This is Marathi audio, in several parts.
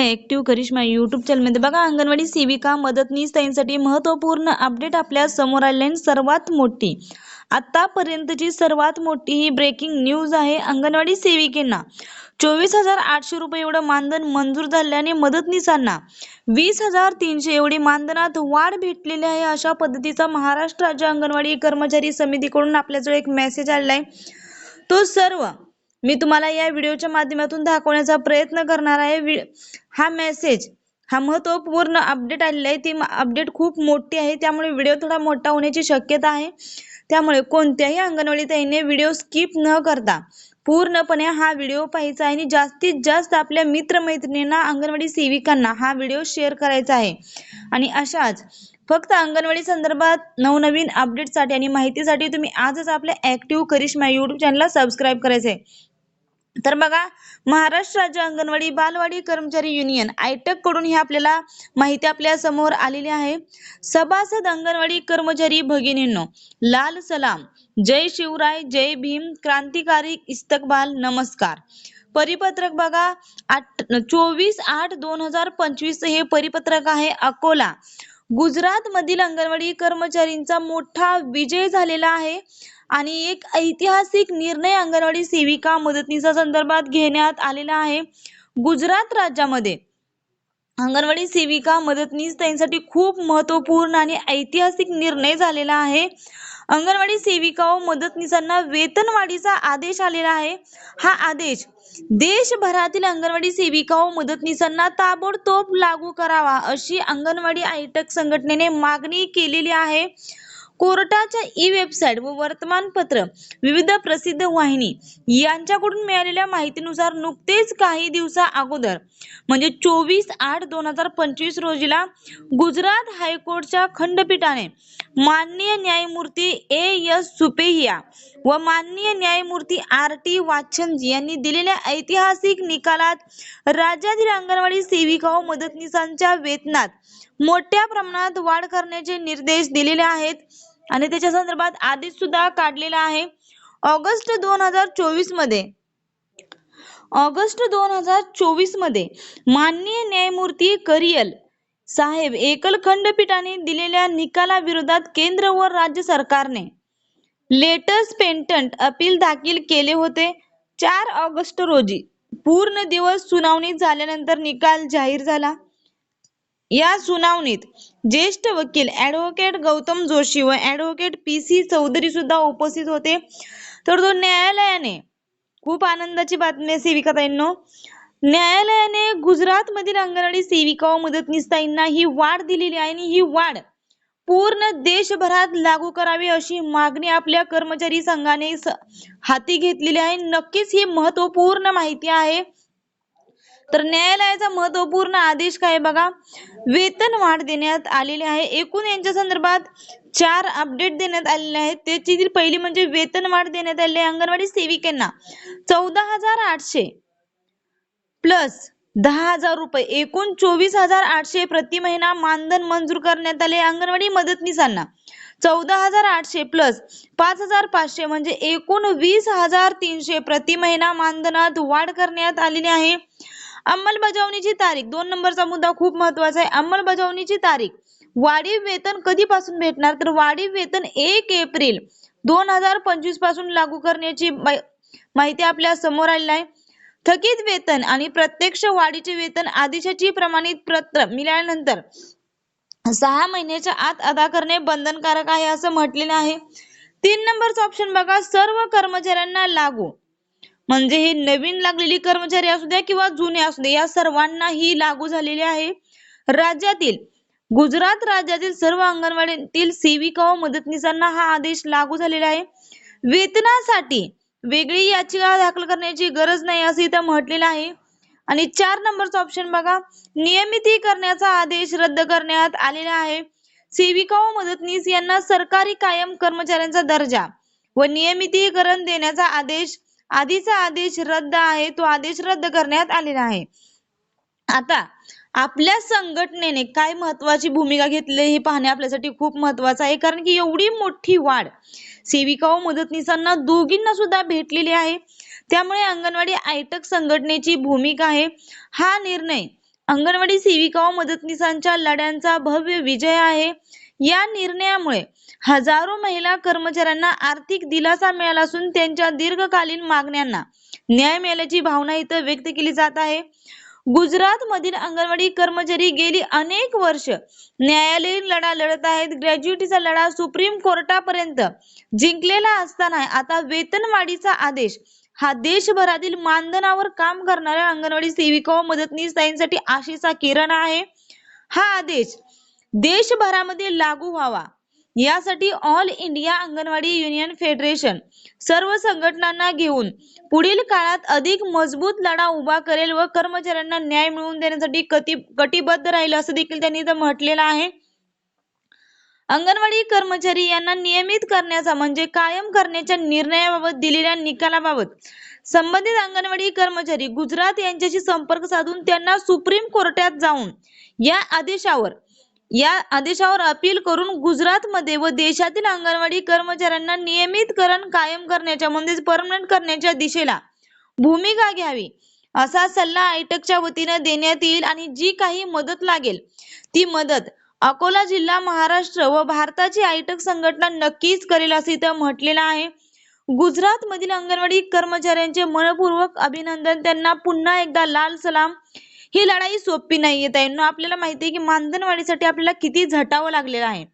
ऍक्टिव्ह करिश्मा युट्यूब चॅनलमध्ये बघा अंगणवाडी सेविका मदतनीस ताईंसाठी महत्त्वपूर्ण अपडेट आपल्यासमोर आलेली सर्वात मोठी. आतापर्यंतची सर्वात मोठी ही ब्रेकिंग न्यूज आहे अंगणवाडी सेविकेंना. चोवीस हजार आठशे रुपये एवढं मानधन मंजूर झाल्याने मदतनीसांना वीस हजार तीनशे एवढी मानधनात वाढ भेटलेली आहे अशा पद्धतीचा महाराष्ट्र राज्य अंगणवाडी कर्मचारी समितीकडून आपल्याजवळ एक मेसेज आलेला आहे. तो सर्व मी तुम्हाला या व्हिडिओच्या माध्यमातून दाखवण्याचा प्रयत्न करणार आहे. हा मेसेज हा महत्त्वपूर्ण अपडेट आलेला आहे. ती अपडेट खूप मोठी आहे. त्यामुळे व्हिडिओ थोडा मोठा होण्याची शक्यता आहे. त्यामुळे कोणत्याही अंगणवाडी ताईने व्हिडिओ स्किप न करता पूर्णपणे हा व्हिडिओ पाहायचा आहे. आणि जास्तीत जास्त आपल्या मित्रमैत्रिणींना अंगणवाडी सेविकांना हा व्हिडिओ शेअर करायचा आहे. आणि अशाच फक्त अंगणवाडी संदर्भात नवनवीन अपडेटसाठी आणि माहितीसाठी तुम्ही आजच आपल्या ऍक्टिव्ह करिश्मा युट्यूब चॅनलला सबस्क्राईब करायचं आहे तर बघा महाराष्ट्र राज्य अंगणवाडी बालवाडी कर्मचारी युनियन आयटककडून ही आपल्याला माहिती आपल्यासमोर आलेली आहे. सभासद अंगणवाडी कर्मचारी भगिनींनो लाल सलाम. जय शिवराय जय भीम. क्रांतिकारी इस्तकबाल नमस्कार. परिपत्रक बघा आठ चोवीस आठ दोन हजार पंचवीस हे परिपत्रक आहे अकोला. गुजरात मधील अंगणवाडी कर्मचारींचा मोठा विजय झालेला आहे. आणि एक ऐतिहासिक निर्णय अंगणवाडी सेविका मदतनीसा संदर्भात घेण्यात आलेला आहे. गुजरात राज्यामध्ये अंगणवाडी सेविका मदतनीस त्यांसाठी खूप महत्त्वपूर्ण आणि ऐतिहासिक निर्णय झालेला आहे. अंगणवाडी सेविका व मदतनीसांना वेतनवाढीचा आदेश आलेला आहे. हा आदेश देशभरातील अंगणवाडी सेविका व मदतनीसांना ताबडतोब लागू करावा अशी अंगणवाडी आयटक संघटनेने मागणी केलेली आहे. कोर्टाच्या ई वेबसाईट व वर्तमानपत्र विविध प्रसिद्ध वाहिनी यांच्याकडून मिळालेल्या माहितीनुसार नुकतेच काही दिवसा अगोदर म्हणजे चोवीस आठ दोन हजार पंचवीस रोजीला गुजरात हायकोर्टच्या खंडपीठाने माननीय न्यायमूर्ती ए एस सुपेहिया व माननीय न्यायमूर्ती आर टी वाच्छंजी यांनी दिलेल्या ऐतिहासिक निकालात राज्यातील अंगणवाडी सेविका व मदतनीसांच्या वेतनात मोठ्या प्रमाणात वाढ करण्याचे निर्देश दिलेले आहेत. आणि त्याच्या संदर्भात आदेश सुद्धा काढलेला आहे. ऑगस्ट दोन हजार चोवीसमध्ये ऑगस्ट दोन हजार चोवीसमध्ये माननीय न्यायमूर्ती करियल साहेब एकल खंडपीठाने दिलेल्या निकालाविरोधात केंद्र व राज्य सरकारने लेटेस्ट पेंटंट अपील दाखल केले होते. चार ऑगस्ट रोजी पूर्ण दिवस सुनावणी झाल्यानंतर निकाल जाहीर झाला. या सुनावणीत ज्येष्ठ वकील ॲडव्होकेट गौतम जोशी व ॲडव्होकेट पी सी चौधरी सुद्धा उपस्थित होते. तर तो न्यायालयाने खूप आनंदाची बातमी आहे सेविकाताईंनो. न्यायालयाने गुजरातमधील अंगणवाडी सेविका व मदतनीसताईंना ही वाढ दिलेली आहे आणि ही वाढ पूर्ण देशभरात लागू करावी अशी मागणी आपल्या कर्मचारी संघाने हाती घेतलेली आहे. नक्कीच ही महत्त्वपूर्ण माहिती आहे. तर न्यायालयाचा महत्त्वपूर्ण आदेश काय बघा? वेतन वाढ देण्यात आलेली आहे. एकूण यांच्या संदर्भात चार अपडेट देण्यात आलेले आहेत. त्याची पहिली म्हणजे वेतन वाढ देण्यात आलेली आहे अंगणवाडी सेविकांना. चौदा हजार आठशे प्लस दहा हजार रुपये. एकूण चोवीस हजार आठशे प्रति महिना मानधन मंजूर करण्यात आले अंगणवाडी मदतनीसांना. चौदा हजार आठशे प्लस पाच हजार पाचशे म्हणजे एकूण वीस हजार तीनशे प्रति महिना मानधनात वाढ करण्यात आलेली आहे. अंमलबजावणीची तारीख. दोन नंबरचा मुद्दा खूप महत्त्वाचा आहे. अंमलबजावणीची तारीख. वाढीव वेतन कधीपासून भेटणार? तर वाढीव वेतन एक एप्रिल दोन हजार पंचवीसपासून लागू करण्याची माहिती आपल्यासमोर आलेली आहे. थकीत वेतन आणि प्रत्यक्ष वाढीचे वेतन आदेशाची प्रमाणित पत्र मिळाल्यानंतर सहा महिन्याच्या आत अदा करणे बंधनकारक आहे असं म्हटलेलं आहे. तीन नंबरचा ऑप्शन बघा. सर्व कर्मचाऱ्यांना लागू. म्हणजे हे नवीन लागलेली कर्मचारी असू द्या किंवा जुने असू द्या या सर्वांना ही लागू झालेली आहे. राज्यातील गुजरात राज्यातील सर्व अंगणवाडीतील सेविका व मदतनीसांना हा आदेश लागू झालेला आहे. वेतनासाठी वेगळी याचिका दाखल करण्याची गरज नाही असं इथं म्हटलेलं आहे. आणि चार नंबरचा ऑप्शन बघा. नियमितीकरणाचा आदेश रद्द करण्यात आलेला आहे. सेविका व मदतनीस यांना सरकारी कायम कर्मचाऱ्यांचा दर्जा व नियमितीकरण देण्याचा आदेश आधीचा आदेश रद्द आहे तो आदेश रद्द करण्यात आलेला आहे. आता आपल्या संघटनेने काय महत्वाची भूमिका घेतली हे पाहणे आपल्यासाठी खूप महत्वाचं आहे. कारण की एवढी मोठी वाढ सेविका व मदतनीसांना दोघींना सुद्धा भेटलेली आहे. त्यामुळे अंगणवाडी आयटक संघटनेची भूमिका आहे. हा निर्णय अंगणवाडी सेविका व मदतनीसांच्या लढ्यांचा भव्य विजय आहे. या निर्णयामुळे हजारो महिला कर्मचाऱ्यांना आर्थिक दिलासा मिळाला असून त्यांच्या दीर्घकालीन मागण्यांना न्याय मिळाल्याची भावना इथं व्यक्त केली जात आहे. गुजरात मधील अंगणवाडी कर्मचारी गेली अनेक वर्ष न्यायालयीन लढा लढत आहेत. ग्रॅज्युएटीचा लढा सुप्रीम कोर्टापर्यंत जिंकलेला असताना आता वेतनवाढीचा आदेश हा देशभरातील मानधनावर काम करणाऱ्या अंगणवाडी सेविका व मदतनीस ताईंसाठी आशेचा किरण आहे. हा आदेश देशभरामध्ये लागू व्हावा. यासाठी all India anganwadi union federation सर्व संघटनांना घेऊन पुढील काळात अधिक मजबूत लढा उभा करेल व कर्मचाऱ्यांना न्याय मिळवून देण्यासाठी कटिबद्ध राहील असं देखील त्यांनी इथं म्हटलेलं आहे. अंगणवाडी कर्मचारी यांना नियमित करण्याचा म्हणजे कायम करण्याच्या निर्णयाबाबत दिलेल्या निकालाबाबत संबंधित अंगणवाडी कर्मचारी गुजरात यांच्याशी संपर्क साधून त्यांना सुप्रीम कोर्टात जाऊन या आदेशावर या आदेशावर अपील करून गुजरातमध्ये व देशातील अंगणवाडी कर्मचाऱ्यांना नियमितकरण कायम करण्याच्या म्हणजेच परमनंट करण्याच्या दिशेला भूमिका घ्यावी. असा सल्ला आयटकच्या वतीनं देण्यात येईल आणि जी काही मदत लागेल ती मदत अकोला जिल्हा महाराष्ट्र व भारताची आयटक संघटना नक्कीच करेल असे इथं म्हटलेलं आहे. गुजरात मधील अंगणवाडी कर्मचाऱ्यांचे मनपूर्वक अभिनंदन. त्यांना पुन्हा एकदा लाल सलाम. ही लढाई सोपी नाहीये ताईंनो. आपल्याला माहिती आहे की मानधनवाढीसाठी आपल्याला किती झटावं लागलेलं आहे.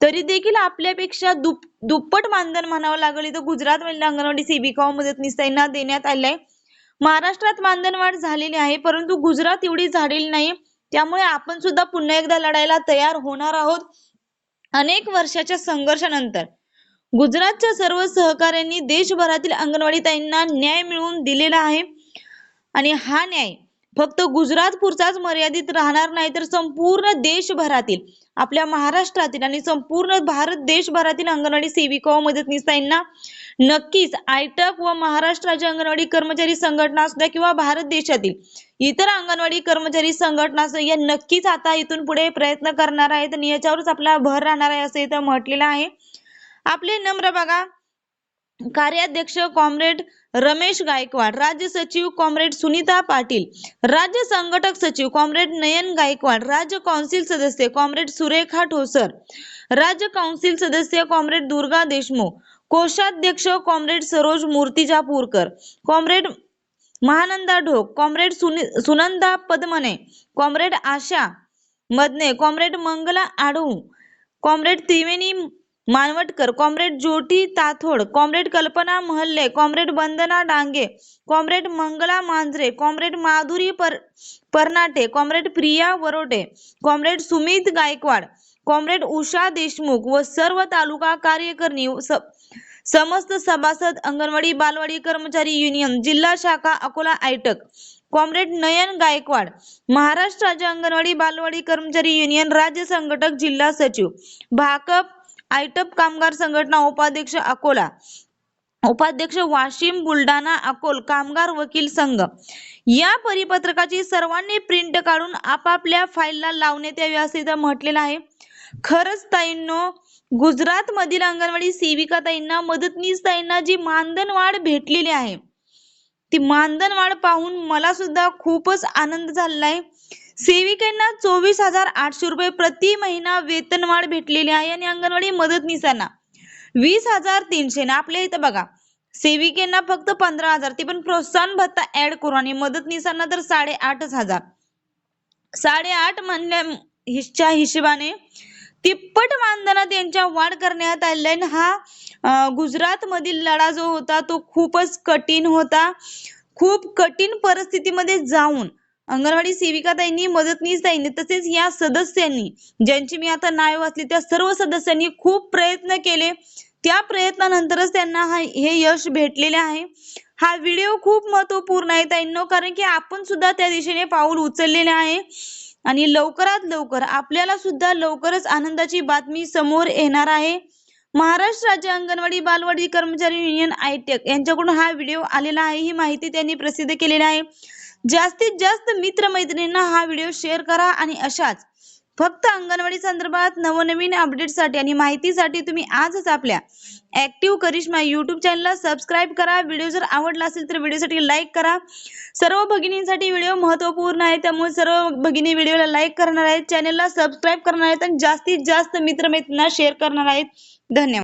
तरी देखील आपल्यापेक्षा दुप दुप्पट मानधन म्हणावं लागलं इथं गुजरात अंगणवाडी सेविका मदतनीस त्यांना देण्यात आलंय. महाराष्ट्रात मानधनवाढ झालेली आहे परंतु गुजरात एवढी झालेली नाही. त्यामुळे आपण सुद्धा पुन्हा एकदा लढायला तयार होणार आहोत. अनेक वर्षाच्या संघर्षानंतर. गुजरातच्या सर्व सहकाऱ्यांनी देशभरातील अंगणवाडी ताईंना न्याय मिळवून दिलेला आहे. आणि हा न्याय फक्त गुजरात पुरताच मर्यादित राहणार नाही तर संपूर्ण देशभरातील आपल्या महाराष्ट्रातील आणि संपूर्ण भारत देशभरातील अंगणवाडी सेविका व मदतनीसाईंना नक्कीच आयटक व महाराष्ट्राच्या अंगणवाडी कर्मचारी संघटना असू द्या किंवा भारत देशातील इतर अंगणवाडी कर्मचारी संघटना असू या नक्कीच आता इथून पुढे प्रयत्न करणार आहेत आणि याच्यावरच आपला भर राहणार आहे असं इथं म्हटलेलं आहे. आपले नम्र बघा कार्याध्यक्ष कॉम्रेड रमेश गायकवाड राज्य सचिव कॉम्रेड सुनीता पाटील राज्य संघटक सचिव कॉम्रेड नयन गायकवाड राज्य कौन्सिल सदस्य कॉम्रेड सुरेखा ठोसर राज्य कौन्सिल सदस्य कॉम्रेड दुर्गा देशमुख कोषाध्यक्ष comrade Saroj Murtijapurkar comrade Mahananda Dhok comrade Sunanda Padmane comrade Asha Madane comrade Mangala Aadu comrade Triveni Manvatkar comrade Jyoti Tathod comrade Kalpana Mahalle comrade Vandana Dange comrade Mangala Manjare comrade Madhuri पर Parnate comrade Priya Varote comrade Sumit Gaikwad comrade Usha Deshmukh व सर्व तालुका कार्यकारिणी स- समस्त सभासद अंगणवाडी बालवाडी कर्मचारी युनियन जिल्हा शाखा अकोला आयटक कॉम्रेड नयन गायकवाड महाराष्ट्र राज्य अंगणवाडी बालवाडी कर्मचारी युनियन राज्य संघटक जिल्हा सचिव भाकप आयटप कामगार संघटना उपाध्यक्ष अकोला. उपाध्यक्ष वाशिम बुलढाणा अकोल कामगार वकील संघ. या परिपत्रकाची सर्वांनी प्रिंट काढून आपापल्या फाईलला लावण्यात यावी असे इथं म्हटलेलं आहे. खरंच ताईंनो गुजरात मधील अंगणवाडी सेविका ताईंना मदतनीस ताईंना जी मानधन वाढ भेटलेली आहे ती मानधन वाढ पाहून मला सुद्धा खूपच आनंद झालेला आहे. सेविकांना चोवीस हजार आठशे रुपये प्रति महिना वेतनवाढ भेटलेली आहे आणि अंगणवाडी मदतनीसांना वीस हजार तीनशे. ना आपल्या इथं बघा सेविकेंना फक्त पंधरा हजार. ते पण प्रोत्साहन भत्ता ऍड करून आणि मदतनीसांना तर साडेआठच हजार. साडेआठ म्हणल्या हिशेबाने हिशोबाने तिप्पट मानधनात यांच्या वाढ करण्यात आली आणि हा गुजरात मधील लढा जो होता तो खूपच कठीण होता. खूप कठीण परिस्थितीमध्ये जाऊन अंगणवाडी सेविका मदतनीसताईंनी तसेच या सदस्यांनी ज्यांची मी आता नाव वाचली त्या सर्व सदस्यांनी खूप प्रयत्न केले. त्या प्रयत्नानंतरच त्यांना हे यश भेटलेले आहे. हा व्हिडिओ खूप महत्त्वपूर्ण आहे ताईंनो कारण की आपण सुद्धा त्या दिशेने पाऊल उचललेले आहे. आणि लवकरात लवकर आपल्याला सुद्धा लवकरच आनंदाची बातमी समोर येणार आहे. महाराष्ट्र राज्य अंगणवाडी बालवाडी कर्मचारी युनियन आयटेक यांच्याकडून हा व्हिडिओ आलेला आहे ही माहिती त्यांनी प्रसिद्ध केलेली आहे. जास्तीत जास्त मित्रमैत्रिणींना हा व्हिडिओ शेअर करा आणि अशाच फक्त अंगणवाडी संदर्भात नवनवीन अपडेटसाठी आणि माहितीसाठी तुम्ही आजच आपल्या ऍक्टिव्ह करिश्मा युट्यूब चॅनलला सबस्क्राईब करा. व्हिडिओ जर आवडला असेल तर व्हिडिओसाठी लाईक करा. सर्व भगिनींसाठी व्हिडिओ महत्त्वपूर्ण आहे त्यामुळे सर्व भगिनी व्हिडिओला लाईक करणार आहेत चॅनलला सबस्क्राईब करणार आहेत आणि जास्तीत जास्त मित्रमैत्रिणींना शेअर करणार आहेत. धन्यवाद.